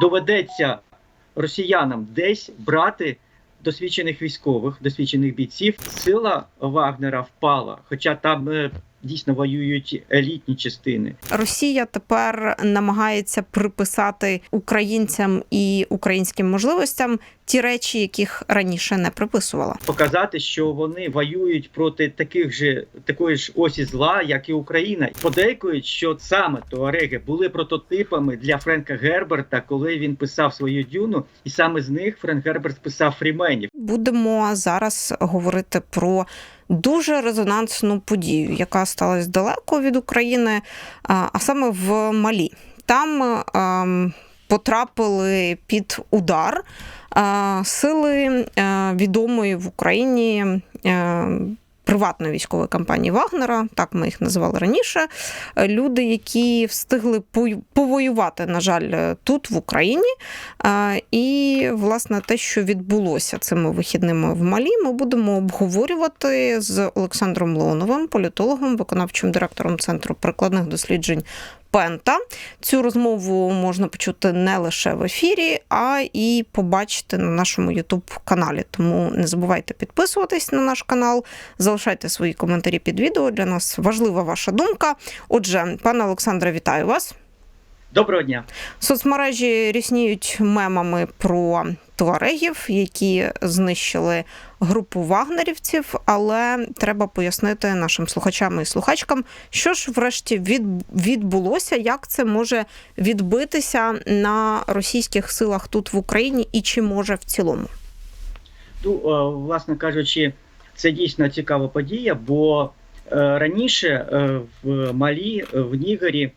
доведеться росіянам десь брати досвідчених військових, досвідчених бійців. Сила Вагнера впала, хоча там е, дійсно воюють елітні частини. Росія тепер намагається приписати українцям і українським можливостям ті речі, яких раніше не приписувала. Показати, що вони воюють проти таких же такої ж осі зла, як і Україна. Подейкують, що саме туареги були прототипами для Френка Герберта, коли він писав свою дюну, і саме з них Френк Герберт писав фріменів. Будемо зараз говорити про дуже резонансну подію, яка сталася далеко від України, а саме в Малі. Там ем, потрапили під удар сили е, відомої в Україні. Е, Приватної військової компанії Вагнера, так ми їх називали раніше. Е, Люди, які встигли повоювати, на жаль, тут, в Україні. І, власне, те, що відбулося цими вихідними в Малі, ми будемо обговорювати з Олександром Леоновим, політологом, виконавчим директором Центру прикладних досліджень Пента. Цю розмову можна почути не лише в ефірі, а і побачити на нашому youtube каналі. Тому не забувайте підписуватись на наш канал, залишайте свої коментарі під відео. Для нас важлива ваша думка. Отже, пане Олександре, вітаю вас. Доброго дня. Соцмережі рісніють мемами про туарегів, які знищили групу вагнерівців, але треба пояснити нашим слухачам і слухачкам, що ж врешті від, відбулося, як це може відбитися на російських силах тут в Україні і чи може в цілому. Ну, е, власне кажучи, це дійсно цікава подія, бо е, раніше е, в Малі, в Нігері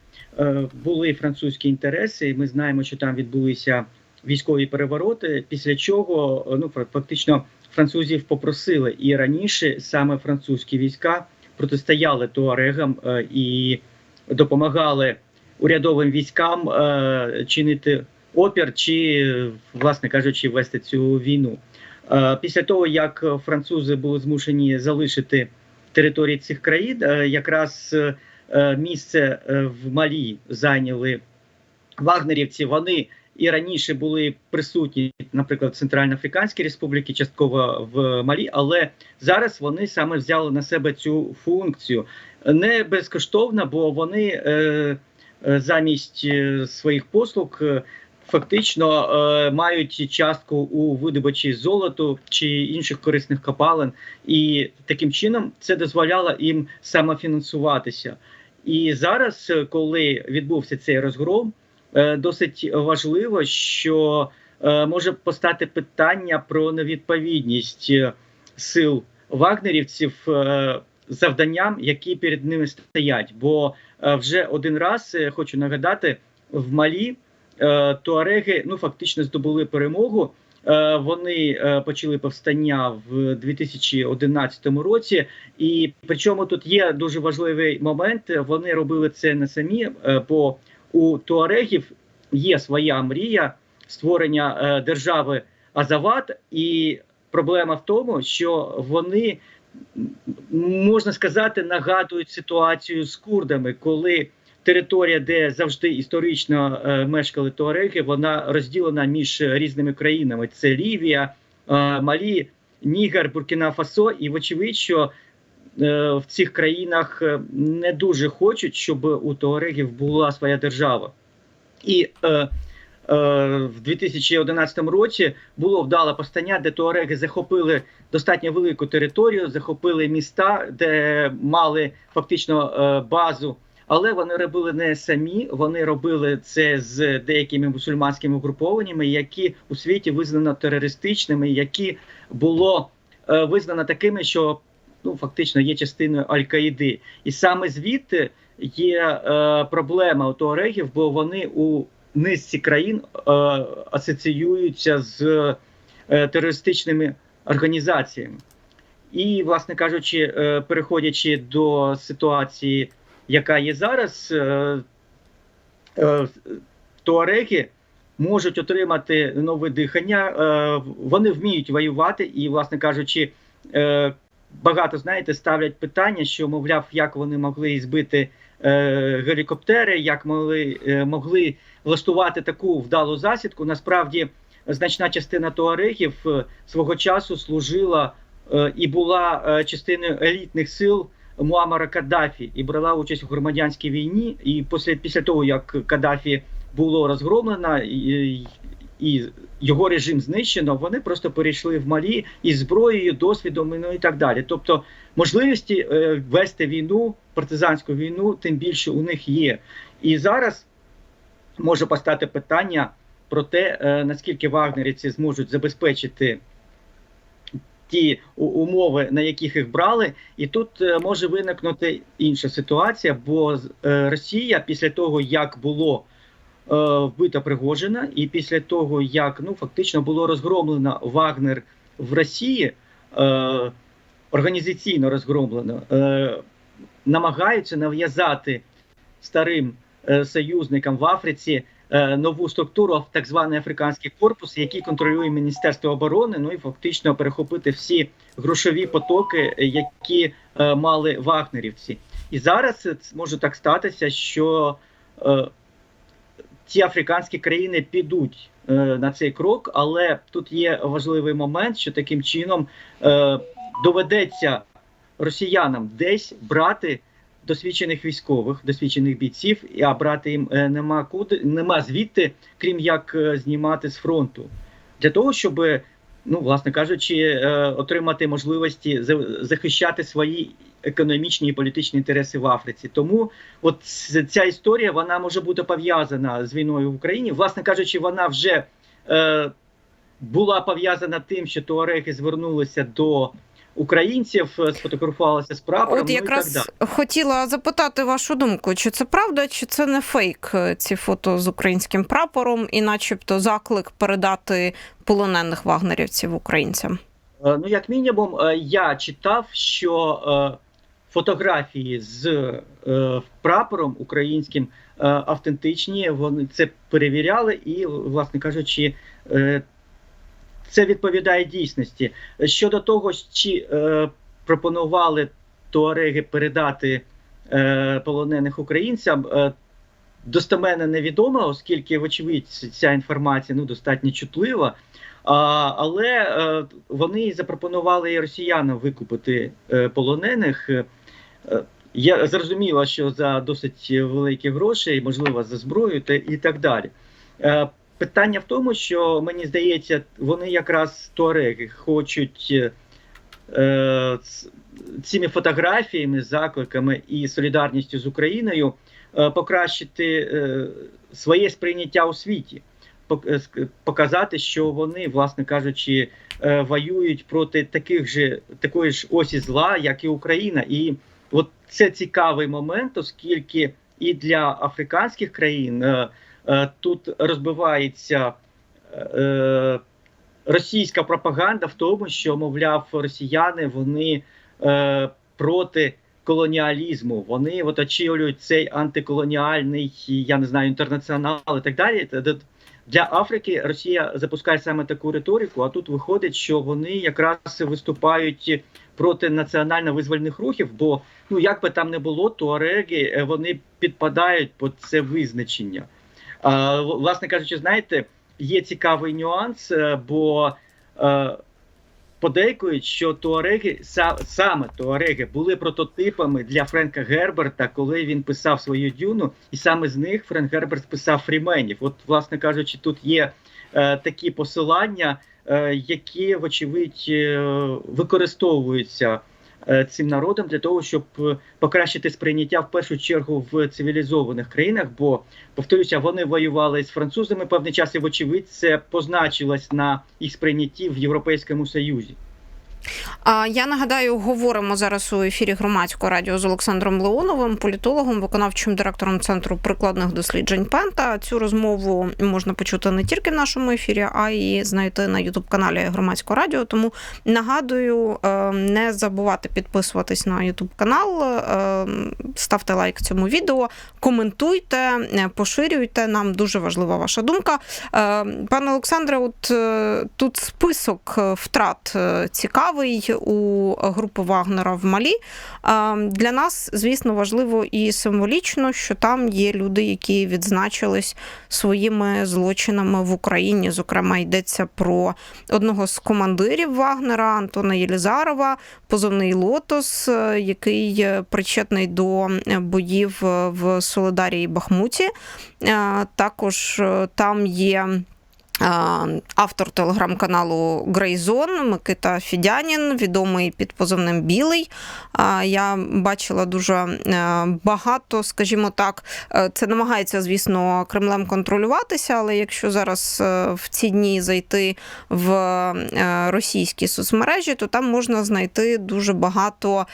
були французькі інтереси, і ми знаємо, що там відбулися військові перевороти, після чого е, ну, фа- фактично французів попросили. І раніше саме французькі війська протистояли туарегам е, і допомагали урядовим військам е, чинити опір чи, е, власне кажучи, вести цю війну. Е, Після того, як французи були змушені залишити території цих країн, е, якраз е, е, місце е, в Малі зайняли вагнерівці. Вони і раніше були присутні, наприклад, в Центральноафриканській Республіці, частково в Малі, але зараз вони саме взяли на себе цю функцію не безкоштовно, бо вони е, е, замість е, своїх послуг. е, Фактично е, мають частку у видобичі золоту чи інших корисних копалин, і таким чином це дозволяло їм самофінансуватися. І зараз, е, коли відбувся цей розгром, е, досить важливо, що е, може постати питання про невідповідність сил вагнерівців завданням, які перед ними стоять. Бо вже один раз хочу нагадати в Малі туареги ну фактично здобули перемогу. Е, Вони е, почали повстання в 2011 році, і причому тут є дуже важливий момент. Вони робили це не самі, е, бо у туарегів є своя мрія створення держави Азават, і проблема в тому, що вони можна сказати нагадують ситуацію з курдами, коли територія, де завжди історично е, мешкали туареги, вона розділена між різними країнами: це Лівія, е, Малі, Нігер, Буркіна Фасо, і вочевидь, що е, в цих країнах не дуже хочуть, щоб у туарегів була своя держава. І в 2011 році було вдале повстання, де туареги захопили достатньо велику територію, захопили міста, де мали фактично базу. Але вони робили не самі, вони робили це з деякими мусульманськими угрупованнями, які у світі визнано терористичними, які було е, визнано такими, що ну фактично є частиною Аль-Каїди. І саме звідти є е, проблема у туарегів, бо вони у низці країн е, асоціюються з е, терористичними організаціями. І, власне кажучи, е, переходячи до ситуації, яка є зараз, е, е, туареги можуть отримати нове дихання. Е, вони вміють воювати, і, власне кажучи, багато знаєте, ставлять питання, що мовляв, як вони могли збити гелікоптери, як могли, могли влаштувати таку вдалу засідку. Насправді, значна частина туарегів свого часу служила і була частиною елітних сил Муамара Каддафі і брала участь у громадянській війні. І після, після того, як Каддафі було розгромлено і, і його режим знищено, вони просто перейшли в Малі із зброєю, досвідом ну, і так далі. Тобто можливості е, вести війну, партизанську війну, тим більше у них є. І зараз може постати питання про те, е, наскільки вагнерівці зможуть забезпечити ті умови, на яких їх брали, і тут е, може виникнути інша ситуація, бо е, Росія після того, як було е, вбито Пригожина, і після того, як ну фактично було розгромлено Вагнер в Росії, організаційно розгромлено, намагаються нав'язати старим союзникам в Африці нову структуру, так званий африканський корпус, який контролює Міністерство оборони, ну і фактично перехопити всі грошові потоки, е, які е, мали вагнерівці. І зараз може так статися, що е, ці африканські країни підуть е, на цей крок, але тут є важливий момент, що таким чином е, доведеться росіянам десь брати досвідчених військових, досвідчених бійців, а брати їм е, нема куди, нема звідти, крім як е, знімати з фронту, для того, щоб, ну власне кажучи, е, отримати можливості захищати свої економічні і політичні інтереси в Африці. Тому от ця історія вона може бути пов'язана з війною в Україні. Власне кажучи, вона вже е, була пов'язана тим, що туареги звернулися до українців, е, сфотографувалися з прапором. От ну, і так якраз далі. хотіла запитати вашу думку, чи це правда, чи це не фейк е, ці фото з українським прапором, і, начебто, заклик передати полонених вагнерівців українцям? Е, Ну, як мінімум, я читав, що фотографії з прапором українським автентичні. Вони це перевіряли, і, власне кажучи, це відповідає дійсності. Щодо того, чи е, пропонували туареги передати е, полонених українцям. Е, Достеменно невідомо, оскільки, вочевидь, ця інформація ну, достатньо чутлива. А, але е, вони запропонували і росіянам викупити е, полонених. Е, я зрозуміла, що за досить великі гроші, можливо, за зброю та і так далі. Е, питання в тому, що мені здається, вони якраз туареги хочуть е, цими фотографіями, закликами і солідарністю з Україною е, покращити е, своє сприйняття у світі е, показати, що вони, власне кажучи, е, воюють проти таких же такої ж осі зла, як і Україна. І от це цікавий момент, оскільки і для африканських країн е, е, тут розбивається. е, Російська пропаганда в тому, що мовляв, росіяни вони е, проти колоніалізму. Вони от очолюють цей антиколоніальний, я не знаю, інтернаціонал і так далі. Для Африки Росія запускає саме таку риторику, а тут виходить, що вони якраз виступають проти національно-визвольних рухів. Бо ну як би там не було, туареги е, вони підпадають під це визначення. Власне кажучи, знаєте, є цікавий нюанс, е, бо е, подейкують, що туареги саме туареги були прототипами для Френка Герберта, коли він писав свою дюну, і саме з них Френк Герберт писав фріменів. От, власне кажучи, тут є е, такі посилання, які, вочевидь, використовуються цим народом для того, щоб е, покращити сприйняття в першу чергу в цивілізованих країнах. Бо повторюся, вони воювали з французами певний час, і вочевидь, це позначилось на їх сприйнятті в Європейському Союзі. А я нагадаю, говоримо зараз у ефірі громадського радіо з Олександром Леоновим, політологом, виконавчим директором центру прикладних досліджень Пента. Цю розмову можна почути не тільки в нашому ефірі, а й знайти на ютуб каналі громадського радіо. Тому нагадую, е, не забувати підписуватись на ютуб канал, е, ставте лайк цьому відео, коментуйте, е, поширюйте. Нам дуже важлива ваша думка. Пане Олександре, от тут список втрат е, цікавий у групи Вагнера в Малі. Для нас, звісно, важливо і символічно, що там є люди, які відзначились своїми злочинами в Україні. Зокрема, йдеться про одного з командирів Вагнера Антона Єлізарова, позивний Лотос, е, який причетний до боїв в Солидарії Бахмуті. Е, Також е, там є. Автор телеграм-каналу Грейзон Микита Фідянін, відомий під позивним Білий. Я бачила дуже е, багато, скажімо так, е, це намагається, звісно, Кремлем контролюватися, але якщо зараз е, в ці дні зайти в російські соцмережі, то там можна знайти дуже багато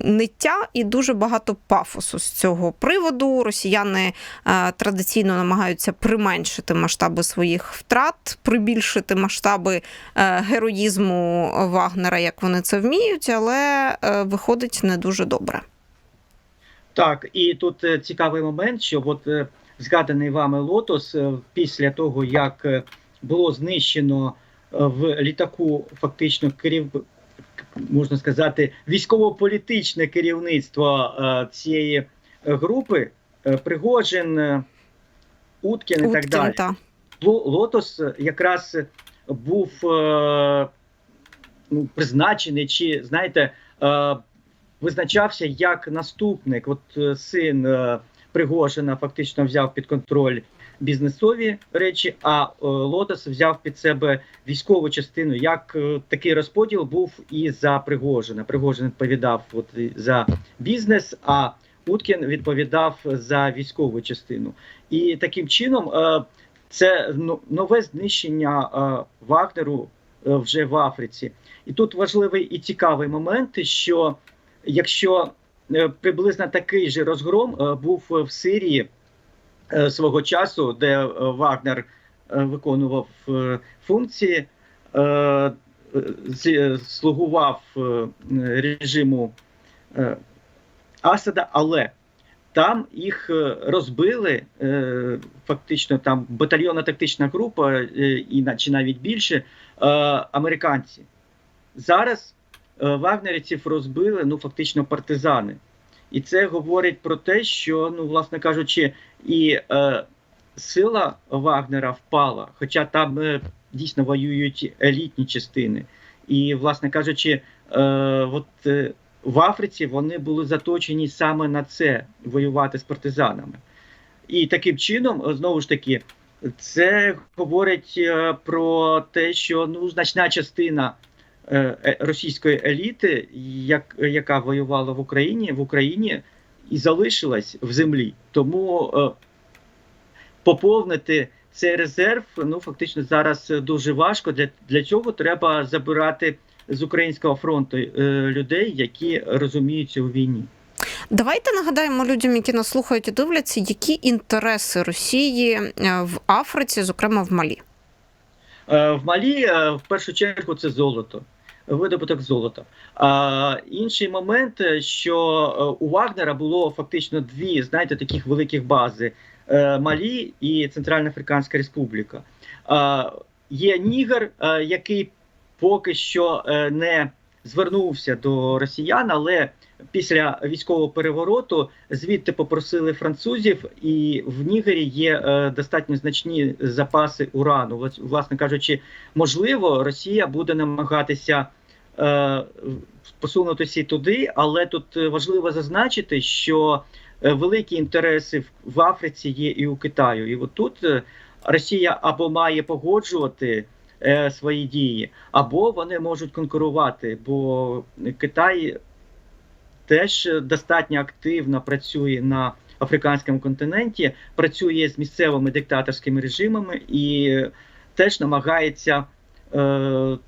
ниття і дуже багато пафосу з цього приводу. Росіяни традиційно намагаються применшити масштаби своїх втрат, прибільшити масштаби е, героїзму Вагнера, як вони це вміють, але е, виходить не дуже добре. Так, і тут е, цікавий момент, що от згаданий вами Лотос, після того, як було знищено в літаку фактично керів, можна сказати, військово-політичне керівництво цієї групи, Пригожин, Уткін і так далі. та. Ло- Лотос якраз був е, ну, призначений, чи знаєте, е, визначався як наступник. От е, син Пригожина фактично взяв під контроль бізнесові речі, а Лотос взяв під себе військову частину. Як такий розподіл був і за Пригожина. Пригожин відповідав от, за бізнес, а Уткін відповідав за військову частину. І таким чином. Це ну, нове знищення е, Вагнеру е, вже в Африці. І тут важливий і цікавий момент, що якщо е, приблизно такий же розгром був в Сирії свого часу, де Вагнер виконував функції, слугував режиму Асада, але там їх е, розбили е, фактично там батальйонна тактична група, е, і чи навіть більше американці. Зараз вагнерівців розбили ну фактично партизани. І це говорить про те, що, ну, власне кажучи, і е, сила Вагнера впала, хоча там е, дійсно воюють елітні частини. І, власне кажучи, е, от, в Африці вони були заточені саме на це воювати з партизанами. І таким чином, знову ж таки, це говорить е, про те, що ну, значна частина е, е, російської еліти, як, яка воювала в Україні, в Україні і залишилась в землі. Тому поповнити цей резерв ну, фактично зараз дуже важко. Для, для цього треба забирати з українського фронту е, людей, які розуміються у війні. Давайте нагадаємо людям, які нас слухають і дивляться, які інтереси Росії е, в Африці, зокрема в Малі. Е, В Малі е, в першу чергу це золото, видобуток золота. А інший момент, е, що е, у Вагнера було фактично дві, знаєте, таких великих бази: Е, Малі і Центральна Африканська Республіка. Є Нігер, е, який поки що е, не звернувся до росіян, але після військового перевороту звідти попросили французів, і в Нігері є е, достатньо значні запаси урану. Власне кажучи, можливо, Росія буде намагатися е, посунутися туди, але тут е, важливо зазначити, що е, великі інтереси в- Африці є і у Китаю. І от тут е, Росія або має погоджувати. е, Свої дії, або вони можуть конкурувати, бо Китай теж достатньо активно працює на африканському континенті, працює з місцевими диктаторськими режимами і теж намагається е,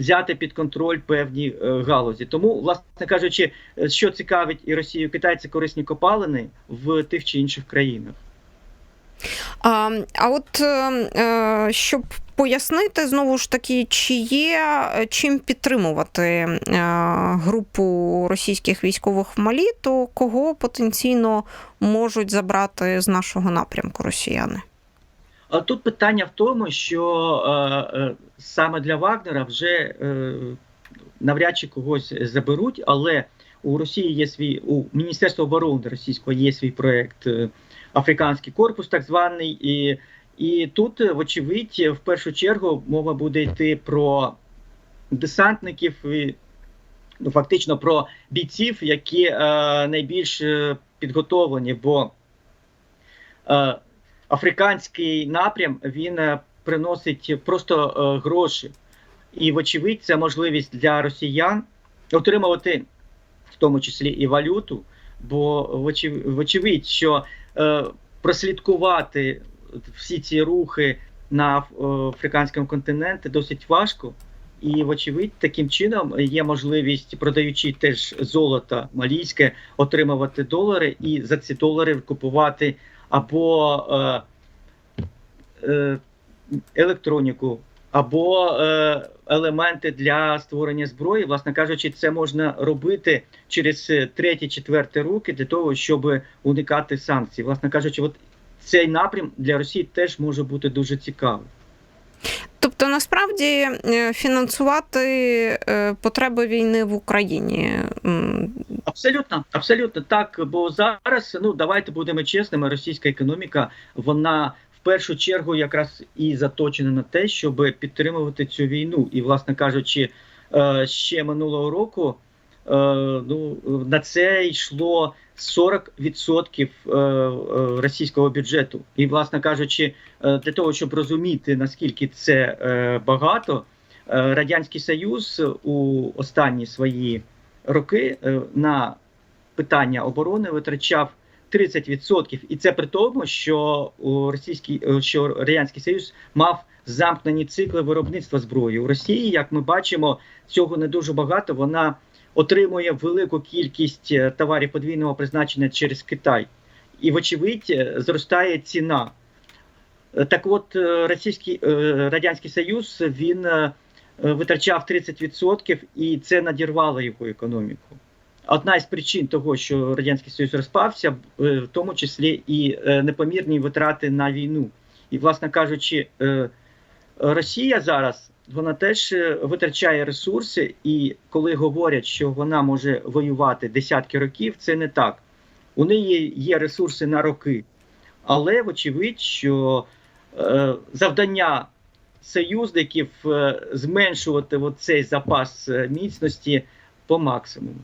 взяти під контроль певні е, галузі. Тому, власне кажучи, е, що цікавить і Росію, і Китай це корисні копалини в тих чи інших країнах. А, а от е, щоб пояснити знову ж таки, чи є чим підтримувати групу російських військових в Малі, то кого потенційно можуть забрати з нашого напрямку росіяни? Тут питання в тому, що е, е, саме для Вагнера вже е, навряд чи когось заберуть, але у Росії є свій у Міністерства оборони російського є свій проект Африканський корпус, так званий, і, і тут, вочевидь, в першу чергу мова буде йти про десантників, і, ну, фактично про бійців, які е, найбільш підготовлені, бо е, африканський напрям він е, приносить просто е, гроші. І, вочевидь, це можливість для росіян отримувати в тому числі і валюту. Бо, вочев- вочевидь, що е, прослідкувати всі ці рухи на африканському континенті досить важко. І, вочевидь, таким чином є можливість, продаючи теж золото малійське, отримувати долари і за ці долари купувати або е, е, електроніку, або е, елементи для створення зброї. Власне кажучи, це можна робити через треті-четверті руки для того, щоб уникати санкцій. Власне кажучи, от цей напрям для Росії теж може бути дуже цікавий. Тобто, насправді е, фінансувати е, потреби війни в Україні. Абсолютно, абсолютно так. Бо зараз, ну давайте будемо чесними, російська економіка вона в першу чергу якраз і заточена на те, щоб підтримувати цю війну. І, власне кажучи, е, ще минулого року ну на це йшло 40% е, е, російського бюджету. І, власне кажучи, е, для того, щоб розуміти наскільки це е, багато, е, радянський союз у останні свої роки е, на питання оборони витрачав 30%. І це при тому, що російський е, що радянський союз мав замкнені цикли виробництва зброї у Росії. Як ми бачимо, цього не дуже багато. Вона отримує велику кількість е, товарів подвійного призначення через Китай, і, вочевидь, е, зростає ціна. Е, Так от, російський радянський союз він витрачав 30%, і це надірвало його економіку. Одна із причин того, що радянський союз розпався, в тому числі і непомірні витрати на війну. І, власне кажучи, Росія зараз вона теж е, витрачає ресурси, і коли говорять, що вона може воювати десятки років, це не так. У неї є ресурси на роки, але вочевидь, що е, завдання союзників е, зменшувати цей запас е, міцності по максимуму.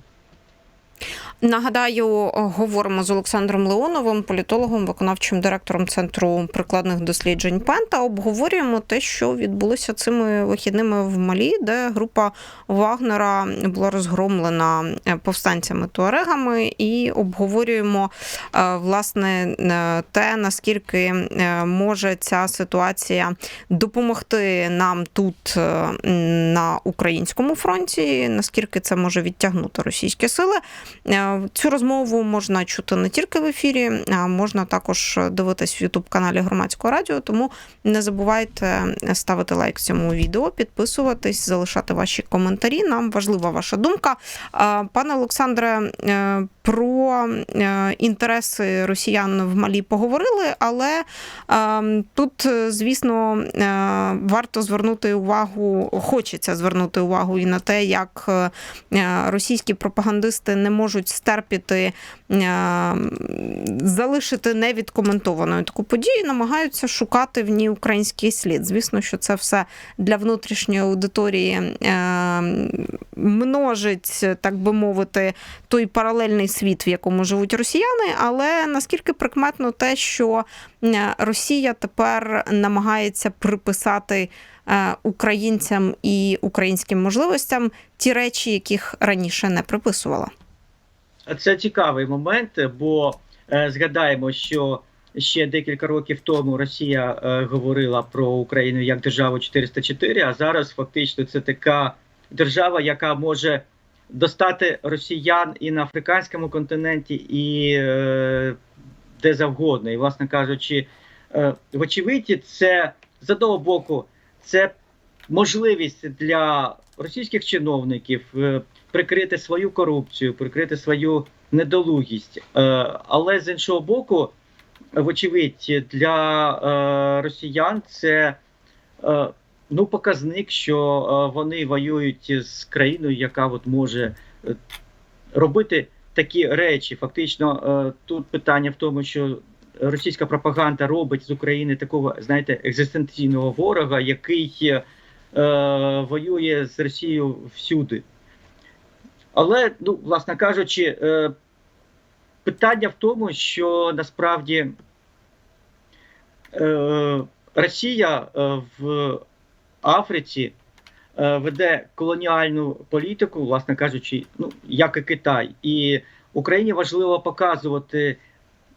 Нагадаю, говоримо з Олександром Леоновим, політологом, виконавчим директором Центру прикладних досліджень Пента. Обговорюємо те, що відбулося цими вихідними в Малі, де група Вагнера була розгромлена повстанцями туарегами, і обговорюємо е, власне е, те, наскільки е, може ця ситуація допомогти нам тут е, на українському фронті, наскільки це може відтягнути російські сили. Цю розмову можна чути не тільки в ефірі, а можна також дивитись в Ютуб каналі Громадського радіо. Тому не забувайте ставити лайк цьому відео, підписуватись, залишати ваші коментарі. Нам важлива ваша думка. Пане Олександре, е, про е, інтереси росіян в Малі поговорили, але е, тут, звісно, варто звернути увагу, хочеться звернути увагу і на те, як російські пропагандисти не можуть стерпіти е, залишити невідкоментованою таку подію, намагаються шукати в ній український слід. Звісно, що це все для внутрішньої аудиторії е, множить, так би мовити, той паралельний світ, в якому живуть росіяни. Але наскільки прикметно те, що е, Росія тепер намагається приписати українцям і українським можливостям ті речі, яких раніше не приписувала. Це цікавий момент, бо е, згадаємо, що ще декілька років тому Росія е, говорила про Україну як державу 404, а зараз фактично це така держава, яка може достати росіян і на африканському континенті, і е, де завгодно. І, власне кажучи, вочевидь, це з одного боку, це можливість для російських чиновників прикрити свою корупцію, прикрити свою недолугість. Е, але з іншого боку, вочевидь, для е, росіян це е, ну, показник, що вони воюють з країною, яка от може робити такі речі. Фактично, тут питання в тому, що російська пропаганда робить з України такого, знаєте, екзистенційного ворога, який воює з Росією всюди. Але, ну, власне кажучи, е, питання в тому, що насправді е, Росія е, в Африці веде колоніальну політику, власне кажучи, ну, як і Китай. І Україні важливо показувати,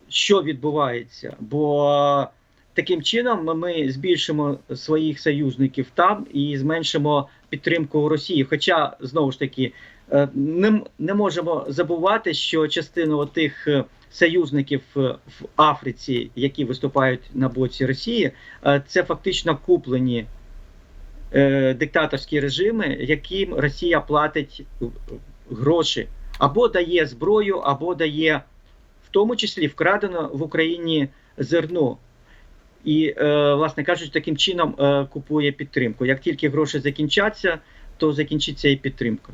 що відбувається, бо таким чином ми збільшимо своїх союзників там і зменшимо підтримку Росії. Хоча знову ж таки не, не можемо забувати, що частину тих е, союзників е, в Африці, які виступають на боці Росії, е, це фактично куплені е, диктаторські режими, яким Росія платить е, гроші або дає зброю, або дає в тому числі вкрадено в Україні зерно. І, е, власне кажучи, таким чином е, купує підтримку. Як тільки гроші закінчаться, то закінчиться і підтримка.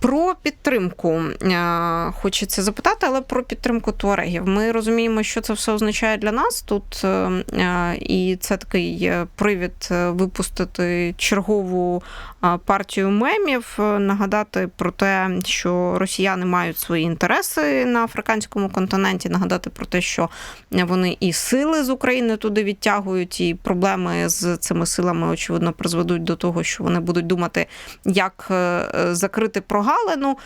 про підтримку хочеться запитати, але про підтримку туарегів. Ми розуміємо, що це все означає для нас тут, і це такий е, привід е, випустити чергову партію мемів, е, нагадати про те, що росіяни мають свої інтереси на африканському континенті, нагадати про те, що вони і сили з України туди відтягують, і проблеми з цими силами очевидно призведуть до того, що вони будуть думати, як е, закрити прогалину.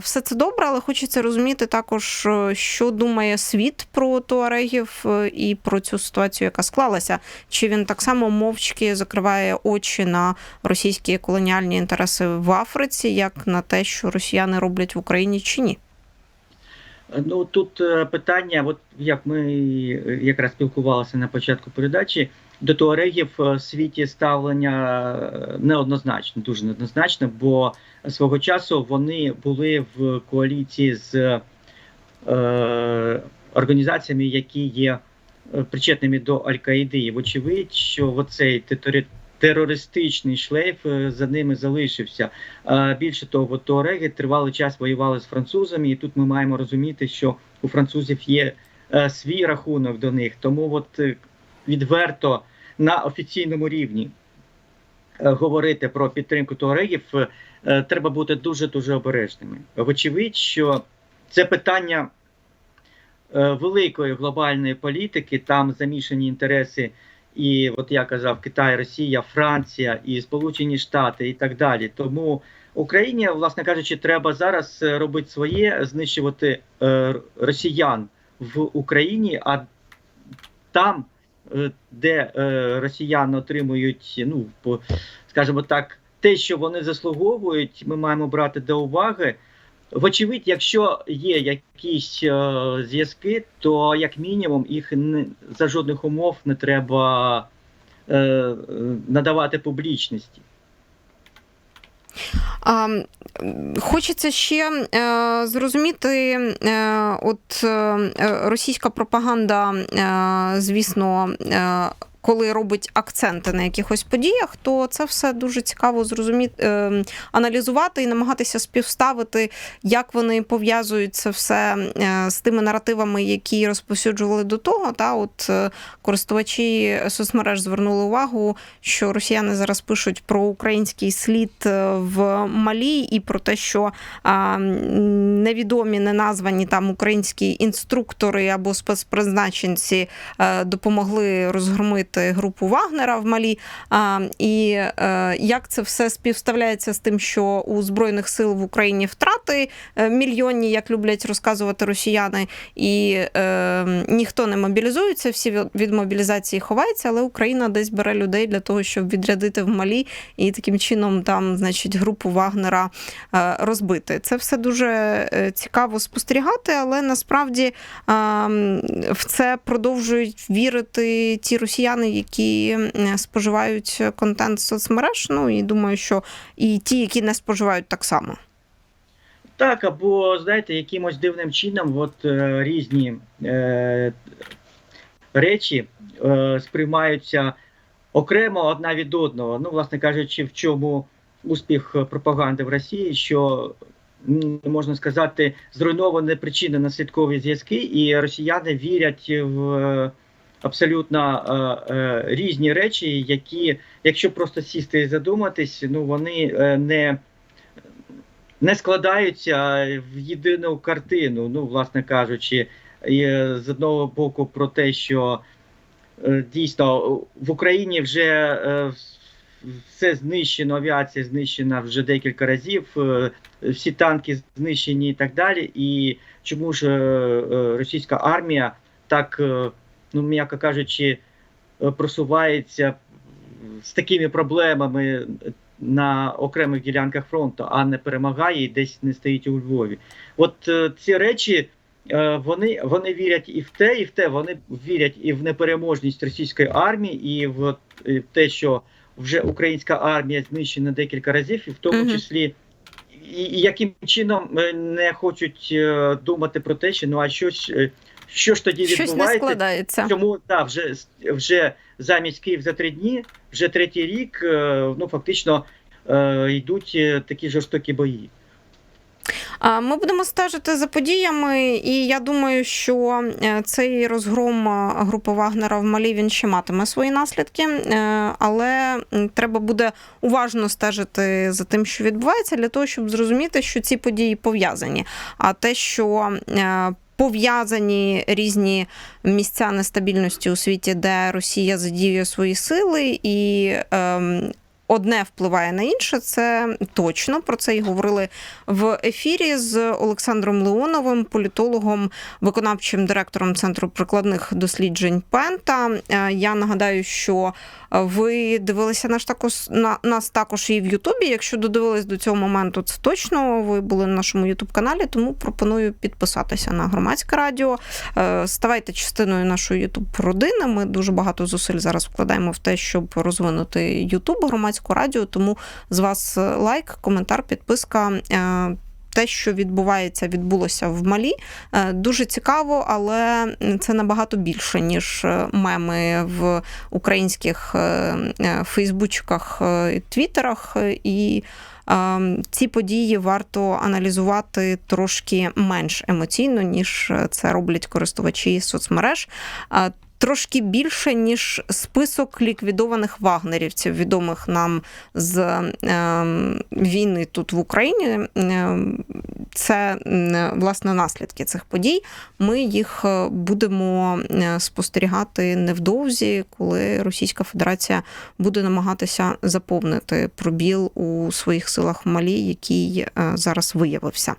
Все це добре, але хочеться розуміти також, е, що думає світ про туарегів е, і про цю ситуацію, яка склалася. Чи він так само мовчки закриває очі на російські колоніальні інтереси в Африці, як на те, що росіяни роблять в Україні, чи ні? Ну тут е, питання, от як ми якраз спілкувалися на початку передачі, до туарегів в світі ставлення неоднозначне, дуже неоднозначне, бо свого часу вони були в коаліції з е, організаціями, які є е, причетними до Аль-Каїди. І вочевидь, що оцей терористичний шлейф е, за ними залишився. Е, Більше того, туареги тривалий час воювали з французами, і тут ми маємо розуміти, що у французів є е, свій рахунок до них. Тому от е, відверто на офіційному рівні говорити про підтримку туарегів треба бути дуже дуже обережними. Вочевидь, що це питання е, великої глобальної політики, там замішані інтереси. І от я казав, Китай, Росія, Франція і Сполучені Штати і так далі. Тому Україні, власне кажучи, треба зараз е, робити своє, знищувати е, росіян в Україні, а там, е, де е, росіяни отримують, ну скажімо так, те, що вони заслуговують, ми маємо брати до уваги. Вочевидь, якщо є якісь е, зв'язки, то як мінімум їх не, за жодних умов не треба е, е, надавати публічності. А, Хочеться ще е, зрозуміти, е, от е, російська пропаганда, е, звісно. Е, коли робить акценти на якихось подіях, то це все дуже цікаво зрозуміти, е, аналізувати і намагатися співставити, як вони пов'язують це все е, з тими наративами, які розповсюджували до того. Та от е, користувачі соцмереж звернули увагу, що росіяни зараз пишуть про український слід е, в Малі і про те, що м, невідомі неназвані там українські інструктори або спецпризначенці е, допомогли розгромити групу Вагнера в Малі. А, і е, як це все співставляється з тим, що у збройних сил в Україні втрати е, мільйонні, як люблять розказувати росіяни, і е, ніхто не мобілізується, всі від- мобілізації ховаються, але Україна десь бере людей для того, щоб відрядити в Малі і таким чином там, значить, групу Вагнера е, розбити. Це все дуже е, цікаво спостерігати, але насправді е, в це продовжують вірити ті росіяни, які м, споживають контент з соцмереж. Ну і думаю, що і ті, які не споживають так само. так, або знаєте, якимось дивним чином, от е, різні е, речі е, сприймаються окремо одна від одного. Ну, власне кажучи, в чому успіх пропаганди в Росії, що можна сказати, зруйновані причини наслідкові зв'язки, і росіяни вірять в е, абсолютно е, е, різні речі, які, якщо просто сісти і задуматись, ну вони е, не не складаються в єдину картину. Ну, власне кажучи, е, з одного боку про те, що е, дійсно в Україні вже е, все знищено, авіація знищена вже декілька разів, е, всі танки знищені і так далі. І чому ж е, е, російська армія так, ну м'яко кажучи, е, просувається з такими проблемами на окремих ділянках фронту, а не перемагає і десь не стоїть у Львові. От е, ці речі. е, Вони, вони вірять і в те, і в те. Вони вірять і в непереможність російської армії, і в і в те, що вже українська армія знищена декілька разів, і в тому числі і, і яким чином не хочуть думати про те, що ну а що ж, е, що ж тоді Щось не відбувається? складається. Чому да, вже вже замість Київ за три дні, вже третій рік, е, ну фактично е, йдуть е, такі жорстокі бої. Ми будемо стежити за подіями, і я думаю, що цей розгром групи Вагнера в Малі він ще матиме свої наслідки, але треба буде уважно стежити за тим, що відбувається, для того, щоб зрозуміти, що ці події пов'язані. А те, що Пов'язані різні місця нестабільності у світі, де Росія задіює свої сили, і ем, одне впливає на інше, це точно про це і говорили в ефірі з Олександром Леоновим, політологом, виконавчим директором Центру прикладних досліджень Пента. Е, Я нагадаю, що ви дивилися наш також на нас також і в Ютубі. Якщо додивились до цього моменту, це точно ви були на нашому Ютуб каналі. Тому пропоную підписатися на громадське радіо. Е, Ставайте частиною нашої Ютуб родини. Ми дуже багато зусиль зараз вкладаємо в те, щоб розвинути Ютуб громадську радіо. Тому з вас лайк, коментар, підписка. Е, Те, що відбувається, відбулося в Малі, Е, дуже цікаво, але це набагато більше ніж е, меми в українських е, е, фейсбучках е, і твіттерах. Е, І е, ці події варто аналізувати трошки менш емоційно, ніж це роблять користувачі соцмереж. Трошки більше ніж список ліквідованих вагнерівців, відомих нам з е, війни тут в Україні. Е, це власне наслідки цих подій. Ми їх е, будемо е, спостерігати невдовзі, коли Російська Федерація буде намагатися заповнити пробіл у своїх силах в Малі, який е, зараз виявився.